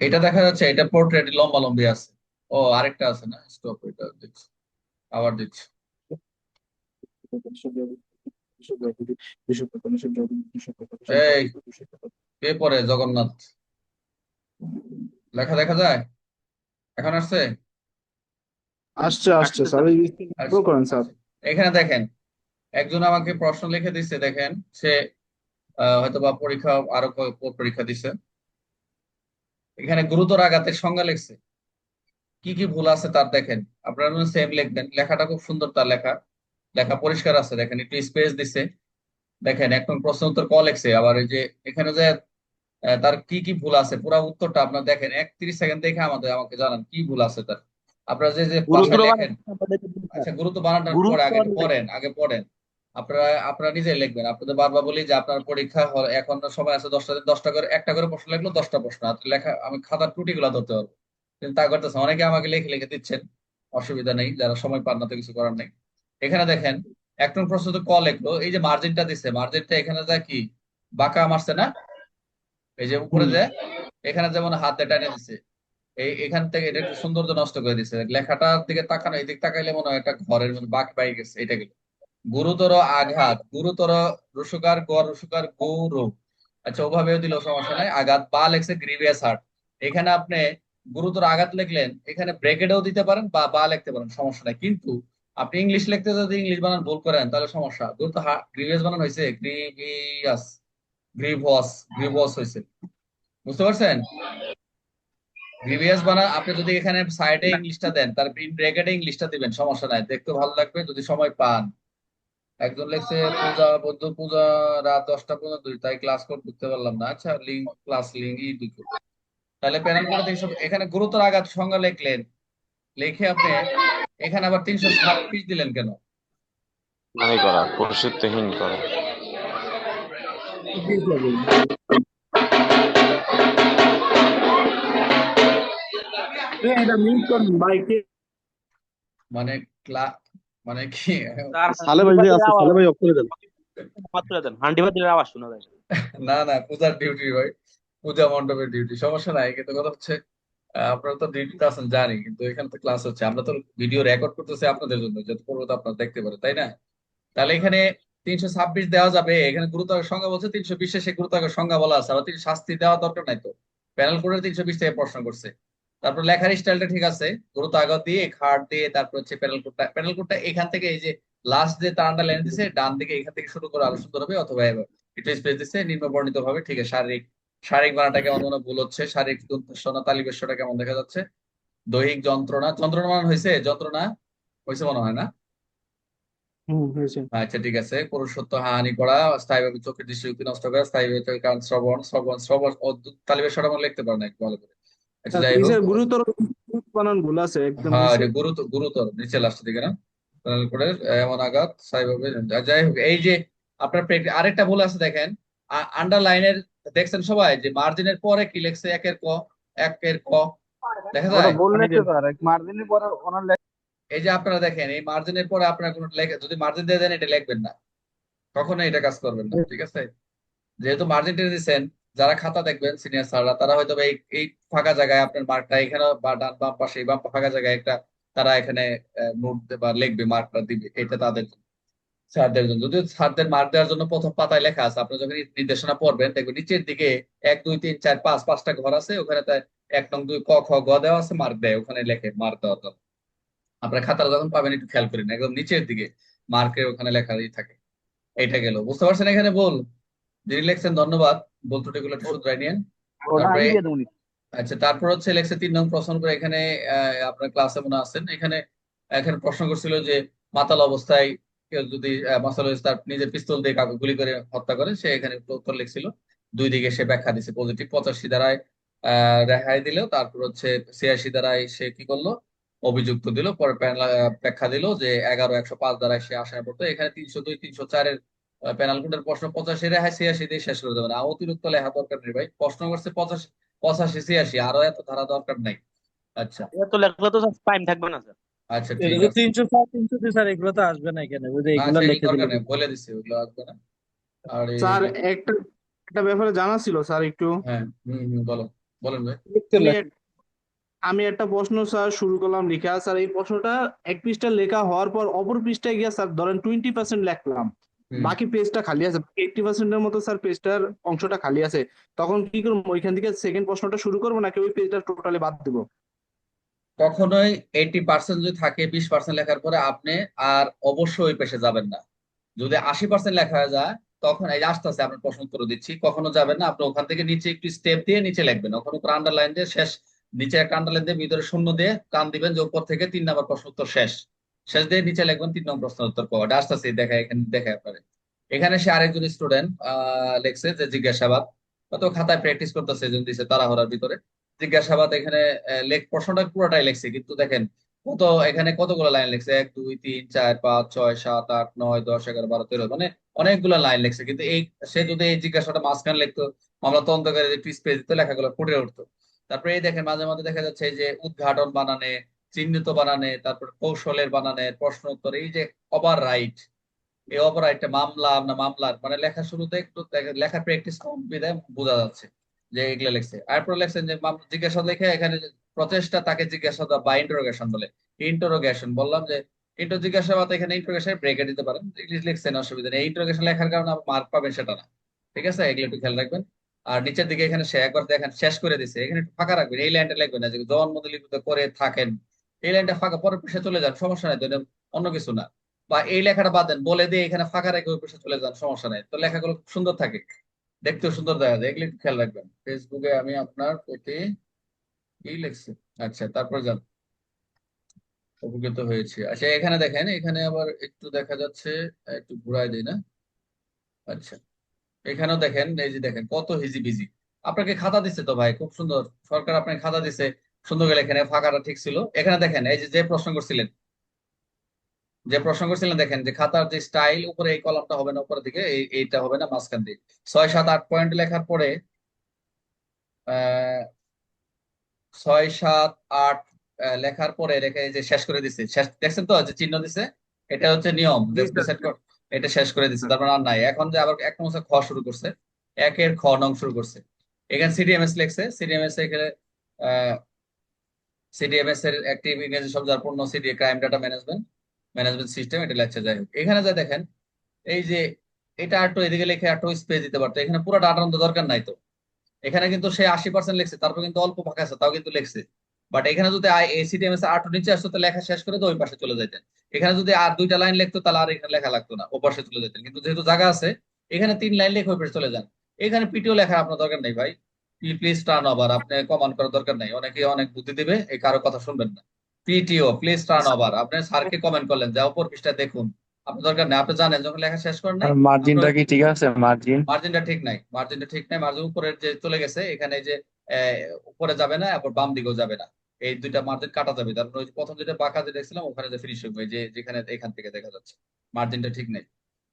এটা দেখা যাচ্ছে এটা পোর্ট্রেট লম্বা লম্বি আছে। ও আরেকটা আছে না? স্টপ এটা দিচ্ছি আবার দিচ্ছি এই কে পড়ে জগন্নাথ। লেখা দেখা যায়? এখন আসছে? আসছে আসছে স্যার। করেন স্যার। এখানে দেখেন একজন আমাকে প্রশ্ন লিখে দিচ্ছে দেখেন। সে আহ, হয়তোবা পরীক্ষা আরও পরীক্ষা দিছে। এখানে গুরুতর আঘাতের সংজ্ঞা লিখছে। কি কি ভুল আছে তার দেখেন। আপনারা সেম লিখবেন লেখাটা খুব সুন্দর তার লেখা। লেখা পরিষ্কার আছে দেখেন একটু স্পেস দিছে। দেখেন এখন প্রশ্ন উত্তর ক লেখছে? আবার এই যে এখানে যে তার কি কি ভুল আছে? পুরো উত্তরটা আপনার দেখেন একত্রিশ সেকেন্ড দেখে আমাদের আমাকে জানান কি ভুল আছে তার? আপনারা যে যে আচ্ছা গুরুত্ব বানানটা পরে আগে পড়েন আগে পড়েন। আপনারা আপনারা নিজে লিখবেন। আপনাদের বারবার বলি যে আপনার পরীক্ষা এখন সময় আছে দশটা দশটা করে, একটা করে প্রশ্ন লিখলো দশটা প্রশ্ন। লেখা, আমি খাতার ত্রুটি গুলা ধরতে পারব। কিন্তু তা করতেছে অনেকে আমাকে লিখে লিখে দিচ্ছেন। অসুবিধা নেই, যারা সময় পান না তো কিছু করার নেই। এখানে দেখেন, এক নং প্রশ্ন তো ক লিখলো? এই যে মার্জিনটা দিচ্ছে মার্জিনটা এখানে যা কি? বাঁকা মারছে না? এই যে উপরে যে, এখানে যেমন হাতে টানে দিছে। এই, এখান থেকে এটা একটু সৌন্দর্য নষ্ট করে দিছে। লেখাটার দিকে তাকানো, এদিক তাকাইলে মনে হয় একটা ঘরের মধ্যে বাঁক পাই গেছে এটা গেল। গুরুতর আঘাত, গুরুতর রসুকার গড়, রসুকার গৌরব। আচ্ছা ওভাবেও দিল, সমস্যা নাই। আঘাত বা লেখছে গ্রিভিয়াস হার্ট এখানে আপনি গুরুতর আঘাত লিখলেন, এখানে ব্রেকেটেও দিতে পারেন বা বা লিখতে পারেন, সমস্যা নাই। কিন্তু আপনি ইংলিশ লিখতে যদি ইংলিশ বানান, ভুল করেন, তাহলে সমস্যা। গুরুতর গ্রিভিয়াস বানান হয়েছে গ্রিভিয়াস গ্রিভস গ্রিভস হয়েছে। বুঝতে পারছেন? গ্রিভিয়াস বানান আপনি যদি এখানে সাইডে ইংলিশটা দেন, তার ব্রেকেটে ইংলিশটা দিবেন, সমস্যা নাই। দেখতে ভালো লাগবে, যদি সময় পান। একজন লেখছে পূজা বৌদ্ধ পূজা রাত দশটা পর্যন্ত তাই ক্লাস করতে ঢুকতে পারলাম না। আচ্ছা লিঙ্ক ক্লাস লিঙ্ক ই দুটো তাহলে প্যানেল করে দেখি সব- এখানে গুরুতর আঘাত সংজ্ঞা লিখলেন। লিখে আপনি এখানে আবার তিনশো ছাব্বিশ দিলেন কেন? নাই করা পরিশুদ্ধহীন করা। মানে মানে কি সালে ভাই আছে সালে ভাই অফ করে দেন। হাত দেন হান্ডি বাতিলের আওয়াজ শোনা যায়। না না পূজার ডিউটি ভাই। পূজা মণ্ডপের ডিউটি সমস্যা নাই। কিন্তু কথা হচ্ছে আপনারা তো ডিউটিতে আছেন জানি। কিন্তু এখানে তো ক্লাস হচ্ছে। আমরা তো ভিডিও রেকর্ড করতেছি আপনাদের জন্য যাতে পূর্বত আপনারা দেখতে পারেন তাই না? তাহলে এখানে তিনশো ছাব্বিশ দেওয়া যাবে। এখানে গুরুতর সংজ্ঞা বলছে তিনশো বিশে সে গুরুতর সংজ্ঞা বলা আছে। আর তিনি শাস্তি দেওয়া দরকার নাই তো। প্যানেল কোডের তিনশো বিশ থেকে প্রশ্ন করছে। তারপর লেখার স্টাইলটা ঠিক আছে। গুরুত্ব আগত দিয়ে খাট দিয়ে তারপর হচ্ছে প্যানেল কোডটা প্যানেল কোডটা এখান থেকে এই যে লাস্ট যে তার আন্ডারলাইন দিছে ডান দিকে এখান থেকে শুরু করে আরও সুন্দর হবে অথবা একটু স্পেস দিছে নিম্ন বর্ণিত ভাবে ঠিক আছে শারীরিক শারীরিক বানাটা কেমন মনে ভুল হচ্ছে শারীরিক দন্তস্বনা তালিবেশ্বরটা কেমন দেখা যাচ্ছে? দৈহিক যন্ত্রণা যন্ত্রণা মান হয়েছে যন্ত্রণা? হয়েছে মনে হয় না? আচ্ছা ঠিক আছে পুরুষত্ব হানি করা স্থায়ীভাবে চোখের দৃষ্টিশক্তি নষ্ট করা স্থায়ীভাবে কান শ্রবণ শ্রবণ শ্রবণ তালিবের সরম লিখতে পারেন একটু ভালো করে। আচ্ছা যাই হোক। গুরুতর বানান ভুল আছে একদম হ্যাঁ নিচে। এটা গুরুতর গুরুতর নিচে লাস্টের দিকে না। করে এমন আঘাত স্থায়ীভাবে যাই হোক এই যে আপনার আরেকটা ভুল আছে দেখেন। আন্ডারলাইনের দেখছেন সবাই? যে মার্জিনের পরে কি লিখছে? একের ক একের ক। দেখা যায়? বললে তো স্যার মার্জিনের পরে। ওনার লেখা এই যে আপনারা দেখেন এই মার্জিনের পরে আপনারা কোনো লেখা যদি মার্জিন দিয়ে দেন এটা লিখবেন না। কখনো এটা কাজ করবেন না ঠিক আছে? যেহেতু মার্জিন টেনে দিচ্ছেন যারা খাতা দেখবেন সিনিয়র স্যাররা, তারা হয়তো এই এই ফাঁকা জায়গায় আপনার মার্কটা এখানে বা ডান বাম পাশে বাম ফাঁকা জায়গায় একটা তারা এখানে নোট বা লিখবে মার্কটা দিবে, এটা তাদের। স্যারদের জন্য। যদিও স্যারদের মার্ক দেওয়ার জন্য প্রথম পাতায় লেখা আছে, আপনি যখন নির্দেশনা পড়বেন, দেখবেন নিচের দিকে এক, দুই, তিন, চার, পাঁচ, পাঁচটা ঘর আছে, ওখানে তাই এক নং, দুই, ক, খ, গ দেওয়া আছে মার্ক দেয়, ওখানে লেখে মার্ক দেওয়ার জন্য। আপনার খাতাটা যখন পাবেন, একটু খেয়াল করেন, একদম নিচের দিকে মার্কের ওখানে লেখা থাকে এটা গেল। বুঝতে পারছেন এখানে বল যিনি লিখছেন ধন্যবাদ। বল ত্রুটিগুলো একটু শুধরাই নিয়েন। ওটা আমি তারপরে দিয়ে দেবো নি। আচ্ছা তারপর হচ্ছে লেখছে তিন নং প্রশ্ন করে এখানে আপনার ক্লাসে মনে আছেন এখানে এখানে প্রশ্ন করছিল যে মাতাল অবস্থায় কেউ যদি মাতাল তার নিজের পিস্তল দিয়ে কাউকে গুলি করে হত্যা করে সে এখানে উত্তর লিখছিল। দুই দিকে সে ব্যাখ্যা দিছে পজিটিভ পঁচাশি দ্বারায় আহ রেহাই দিল। তারপর হচ্ছে ছিয়াশি দ্বারায় সে কি করল? অভিযুক্ত দিল। পরে ব্যাখ্যা দিল যে এগারো একশো পাঁচ দ্বারায় সে আসায় পড়তো। এখানে তিনশো দুই তিনশো চারের প্যানেল কোডের প্রশ্ন পঁচাশি রেহাই ছিয়াশি দিয়ে শেষ করে দেবেন। অতিরিক্ত লেখা দরকার নেই ভাই। প্রশ্ন করছে পঁচাশি পঁচাশি ছিয়াশি। আরও এত ধারা দরকার নাই। আচ্ছা। এত লেখলে তো টাইম থাকবে না স্যার আচ্ছা ঠিক আছে। তিনশো চার তিনশো স্যার এগুলো তো আসবে না এখানে। বুঝে না এগুলো লিখে দরকার দিলে নেই। বলে দিছি ওগুলো আসবে না। আর স্যার একটা একটা ব্যাপারে জানা ছিল স্যার একটু। হ্যাঁ হম হম বলো। বলেন ভাই। আমি একটা প্রশ্ন স্যার শুরু করলাম লেখা। স্যার এই প্রশ্নটা এক পৃষ্ঠা লেখা হওয়ার পর অপর পৃষ্ঠায় গিয়ে স্যার ধরেন টোয়েন্টি পার্সেন্ট লিখলাম। বাকি পেজটা খালি আছে এইটটি পার্সেন্টের মতো স্যার পেজটার অংশটা খালি আছে। তখন কি করব ওইখান থেকে সেকেন্ড প্রশ্নটা শুরু করব নাকি ওই পেজটা টোটালি বাদ দিব? কখনোই এইটি পার্সেন্ট যদি থাকে বিশ পার্সেন্ট লেখার পরে আপনি আর অবশ্যই ওই পেশে যাবেন না। যদি আশি পার্সেন্ট লেখা যায় তখন এই আস্তে আস্তে আপনার প্রশ্ন উত্তর দিচ্ছি কখনো যাবেন না। আপনি ওখান থেকে নিচে একটু স্টেপ দিয়ে নিচে লিখবেন। ওখানে উপর আন্ডারলাইন দিয়ে শেষ নিচে একটা আন্ডারলাইন দিয়ে ভিতরে শূন্য দিয়ে টান দিবেন যে উপর থেকে তিন নম্বর প্রশ্ন উত্তর শেষ। শেষ নিচে লিখবেন তিন নম্বর প্রশ্ন উত্তর পাওয়া। আস্তে দেখায় এখানে দেখায় আপনারে এখানে সে আরেকজন স্টুডেন্ট লিখছে যে জিজ্ঞাসাবাদ। কত খাতায় প্র্যাকটিস করতেছে এই জন্য দিছে তাড়াহুড়ার ভিতরে। জিজ্ঞাসাবাদ এখানে লেখ, প্রশ্নটা পুরোটাই লিখছে, কিন্তু দেখেন কত এখানে কতগুলো লাইন লিখছে? এক, দুই, তিন, চার, পাঁচ, ছয়, সাত, আট, নয়, দশ, এগারো, বারো, তেরো মানে অনেকগুলো লাইন লিখছে। কিন্তু এই, সে যদি এই জিজ্ঞাসাটা মাঝখানে লিখতো, মামলা তদন্তকারী টুইস পেজ দিত লেখাগুলো ফুটে উঠতো। তারপরে এই দেখেন, মাঝে মাঝে দেখা যাচ্ছে যে উদ্ঘাটন বানানে চিহ্নিত বানানে, তারপর কৌশলের বানানে, প্রশ্ন উত্তর, এই যে ওভার রাইট এই ওভার রাইটটা মামলা, না মামলার মানে লেখা শুরুতে একটু লেখার প্র্যাকটিস কম বোঝা যাচ্ছে যে এগুলো লিখছে। এরপর লিখছেন যে জিজ্ঞাসা লিখে, এখানে প্রচেষ্টা তাকে জিজ্ঞাসাবাদ বা ইন্টারোগেশন বলে। ইন্টারোগেশন বললাম যে ইন্টার জিজ্ঞাসাবাদ এখানে ইন্টারোগেশন ব্রেকে দিতে পারেন। ইংলিশ লিখছেন, অসুবিধা নেই। ইন্টারোগেশন লেখার কারণে মার্ক পাবেন সেটা না। ঠিক আছে? এগুলো একটু খেয়াল রাখবেন। আর নিচের দিকে এখানে একবার দেখেন, শেষ করে দিছে। এখানে একটু ফাঁকা রাখবেন, এই লাইনটা লিখবেন না যে জন্মদিলিপিত করে থাকেন। এই লাইনটা ফাঁকা, পরের পৃষ্ঠায় চলে যান, সমস্যা নাই তো অন্য কিছু না। বা এই লেখাটা বাদ দেন, বলে দিয়ে এখানে ফাঁকা রেখে ওই পৃষ্ঠায় চলে যান, সমস্যা নাই। তো লেখাগুলো সুন্দর থাকে, দেখতেও সুন্দর দেখা যায়, এগুলো একটু খেয়াল রাখবেন। ফেসবুকে আমি আপনার প্রতি কি লিখছি? আচ্ছা তারপর যান। উপকৃত হয়েছে। আচ্ছা এখানে দেখেন, এখানে আবার একটু দেখা যাচ্ছে, একটু ঘুরাই দিই না। আচ্ছা এখানেও দেখেন, এই যে দেখেন, কত হিজিবিজি। আপনাকে খাতা দিচ্ছে তো ভাই, খুব সুন্দর। সরকার আপনাকে খাতা দিচ্ছে সুন্দর করে এখানে ফাঁকাটা ঠিক ছিল। এখানে দেখেন এই যে প্রশ্ন করছিলেন যে প্রশ্ন করছিলেন দেখেন যে খাতার যে স্টাইল উপরে এই কলমটা হবে না উপরের দিকে এইটা হবে না মাঝখান দিয়ে। ছয় সাত আট পয়েন্ট লেখার পরে আহ ছয় সাত আট আহ, লেখার পরে রেখে এই যে শেষ করে দিছে। শেষ দেখছেন তো যে চিহ্ন দিছে? এটা হচ্ছে নিয়ম এটা শেষ করে দিছে তারপর আর নাই। এখন যে আবার এক নম্বর খ শুরু করছে একের খ নং শুরু করছে। এখানে সিডিএমএস লিখছে সিডিএমএস এখানে সিডিএমএস এর অ্যাক্টিভ ইংরেজি শব্দার্পূর্ণ CD crime data management management system এটা লেখছে যাই হোক। এখানে যা দেখেন, এই যে এটা একটু এদিকে লিখে একটু স্পেস দিতে পারতো। এখানে পুরো মতো দরকার নাই তো। এখানে কিন্তু সে আশি পার্সেন্ট লিখছে, তারপর কিন্তু অল্প ফাঁকা আছে, তাও কিন্তু লিখছে। বাট এখানে যদি এসিডিএমএস আট নিচে আসতো তো লেখা শেষ করে তো ওই পাশে চলে যাইতেন। এখানে যদি আর দুইটা লাইন লিখতো, তাহলে আর এখানে লেখা লাগতো না ও পাশে চলে যেতেন কিন্তু যেহেতু জায়গা আছে, এখানে তিন লাইন লিখে ওই পাশে চলে যান। এখানে পিটিও লেখার আপনার দরকার নেই ভাই। প্লিজ টার্ন ওভার আপনি কমান্ড করার দরকার নাই। অনেকে অনেক বুদ্ধি দিবে এই কারও কথা শুনবেন না। পিটিও প্লিজ টার্ন ওভার আপনি স্যারকে কমেন্ট করলেন যে উপর পৃষ্ঠায় দেখুন। আপনার দরকার নেই আপনি জানেন যখন লেখা শেষ করেন আর মার্জিনটা কি ঠিক আছে? মার্জিন মার্জিনটা ঠিক নাই মার্জিনটা ঠিক নাই মার্জিন উপরের যে চলে গেছে এখানে যে আহ, উপরে যাবে না আবার বাম দিকেও যাবে না। এই দুইটা মার্জিন কাটা যাবে। তার মানে ওই প্রথম যেটা বাঁকা যে দেখছিলাম ওখানে যে ফিনিশ হবে যে যেখানে এখান থেকে দেখা যাচ্ছে। মার্জিনটা ঠিক নেই।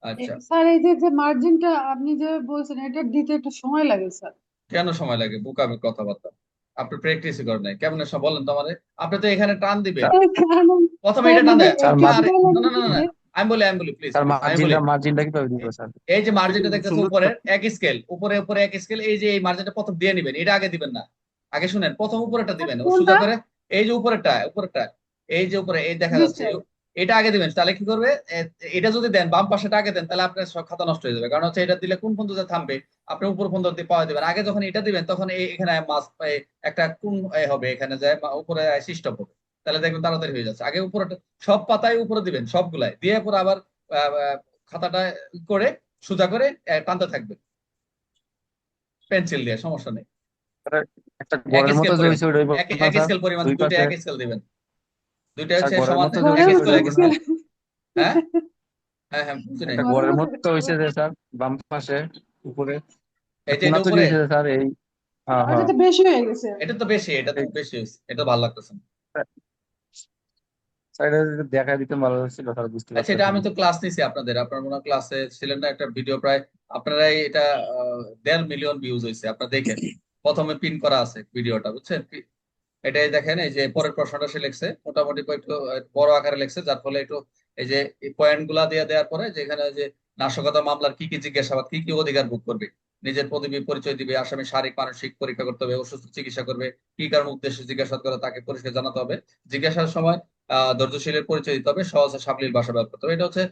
আচ্ছা। স্যার এই যে যে মার্জিনটা আপনি যে বলছেন এটা দিতে একটু সময় লাগে স্যার। কেন সময় লাগে? বোকামি কথাবার্তা। আপনি প্র্যাকটিসই করেন নাই। কেমন সব বলেন তো আমারে? আপনি তো এখানে টান দিবেন। কারণ প্রথমে এটা টান আরে, না না না না আমি বলি আমি বলি প্লিজ স্যার আমি বলি। মার্জিনটা মার্জিনটা কীভাবে দিব স্যার? এই যে মার্জিনটা দেখতেছেন। উপরে এক স্কেল উপরে উপরে এক স্কেল এই যে এই মার্জিনটা প্রথম দিয়ে নিবেন এটা আগে দিবেন না। আগে শুনেন প্রথম উপরেটা দিবেন কোনটা? সোজা করে এই যে উপরেরটা উপরেরটা এই যে উপরে এই দেখা যাচ্ছে এটা আগে দিবেন তাহলে কি করবে? এটা যদি দেন বাম পাশেটা আগে দেন তাহলে আপনার খাতা নষ্ট হয়ে যাবে। কারণ হচ্ছে এটা দিলে কোন পর্যন্ত থামবে আপনি উপর পর্যন্ত পাওয়া দিবেন আগে যখন এটা দিবেন তখন এখানে এই একটা কোন হবে এখানে যায় উপরে সিস্টেম হবে। তাহলে দেখবেন তাড়াতাড়ি হয়ে যাচ্ছে। আগে উপরে সব পাতায় উপরে দিবেন সবগুলাই। দিয়ে পরে আবার খাতাটা করে সোজা করে টানতে থাকবে। পেন্সিল দিয়ে সমস্যা নেই। এক স্কেল পরিমাণ। দুই দুইটা এক স্কেল দিবেন। দুইটা হচ্ছে সমান এক স্কেল এক স্কেল হ্যাঁ? হ্যাঁ হ্যাঁ নাই। মতো যে স্যার বাম পাশে। উপরে? এই যে এটা উপরে? স্যার এই হ্যাঁ এটা হ্যাঁ। তো বেশি হয়ে গেছে। এটা তো বেশি এটা তো বেশি হয়েছে এটা ভালো লাগতেছে না। এটা দেখা দিতে ভালো ছিল স্যার বুঝতে আচ্ছা এটা আমি তো ক্লাস নিছি আপনাদের আপনার মনে হয় ক্লাসে ছিলেন না একটা ভিডিও প্রায় আপনারাই এটা আহ, দেড় মিলিয়ন ভিউজ হয়েছে আপনারা দেখেন। প্রথমে পিন করা আছে ভিডিওটা বুঝছেন? এটাই দেখেন এই যে পরের প্রশ্নটা সে লিখছে মোটামুটি একটু বড় আকারে লিখছে যার ফলে একটু এই যে পয়েন্টগুলা দিয়ে দেওয়ার পরে যেখানে যে নাশকতা মামলার কি কি জিজ্ঞাসাবাদ, কি কি অধিকার ভোগ করবে? নিজের প্রতিবি পরিচয় দিবে, আসামি শারীরিক, মানসিক পরীক্ষা করতে হবে, অসুস্থ চিকিৎসা করবে, কি কারণ উদ্দেশ্যে জিজ্ঞাসা করে তাকে পরিষ্কার জানাতে হবে? জিজ্ঞাসার সময় ধৈর্যশীলের পরিচয় দিতে হবে, সহজ সাবলীল ভাষা ব্যবহার করতে হবে। এটা হচ্ছে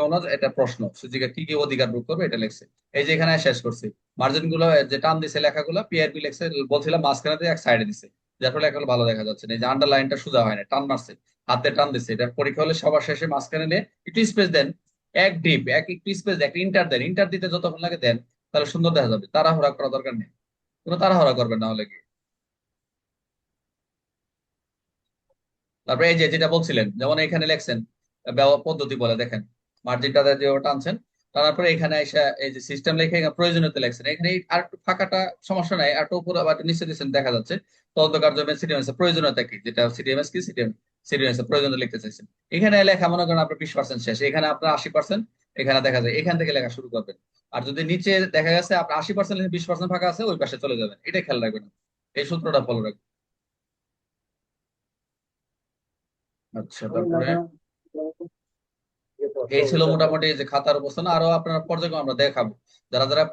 মামলার এটা প্রশ্ন। সে জিজ্ঞাসা কি কি অধিকার ভোগ করবে, এটা লেখছে। এই যে এখানে শেষ করছি। মার্জিনগুলো যে টান দিছে লেখাগুলো পিআরপি লেখছে, বলছিলাম মাঝখানে এক সাইডে দিছে। যার ফলে এখন ভালো দেখা যাচ্ছে না। যে আন্ডারলাইনটা সোজা হয় না, টান মারছে, হাতে টান দিচ্ছে এটা পরীক্ষা হলে সবার শেষে মাঝখানে নিয়ে একটু স্পেস দেন। এক ডিপ এক একটু স্পেস এক ইন্টার দেন ইন্টার দিতে যতক্ষণ লাগে দেন, তাহলে সুন্দর দেখা যাবে। তাড়াহুড়া করা দরকার নেই। কোনো তাড়াহুড়া করবেন না হলে কি তারপরে এই যে, যেটা বলছিলেন, যেমন এখানে লেখছেন পদ্ধতি বলে, দেখেন মার্জিনটা যে টানছেন, টানার পরে এখানে এসে এই যে সিস্টেম লিখে প্রয়োজনীয়তা লেখছেন। এখানে আর একটু ফাঁকাটা সমস্যা নাই, আর একটু উপরে নিচে দিচ্ছেন, দেখা যাচ্ছে। তদন্ত কার্য সিডিএমএস প্রয়োজনীয়তা কি? যেটা সিডিএমএস কি? সিডিএম প্রয়োজনীয়তা লিখতে চাইছেন। এখানে লেখা, মনে করেন আপনার বিশ পার্সেন্ট শেষ। এখানে আপনার আশি পার্সেন্ট এখানে দেখা যায়, এখান থেকে লেখা শুরু করবেন। আর যদি নিচে দেখা আপনার আশি পার্সেন্ট বিশ পার্সেন্ট ফাঁকা আছে, ওই পাশে চলে যাবেন। এটা খেয়াল রাখবেন এই সূত্রটা ফলো রাখবেন। আচ্ছা তারপরে এই ছিল মোটামুটি যে খাতার অবস্থান। আরও আপনার পর্যায়ক্রমে আমরা দেখাবো। যারা যারা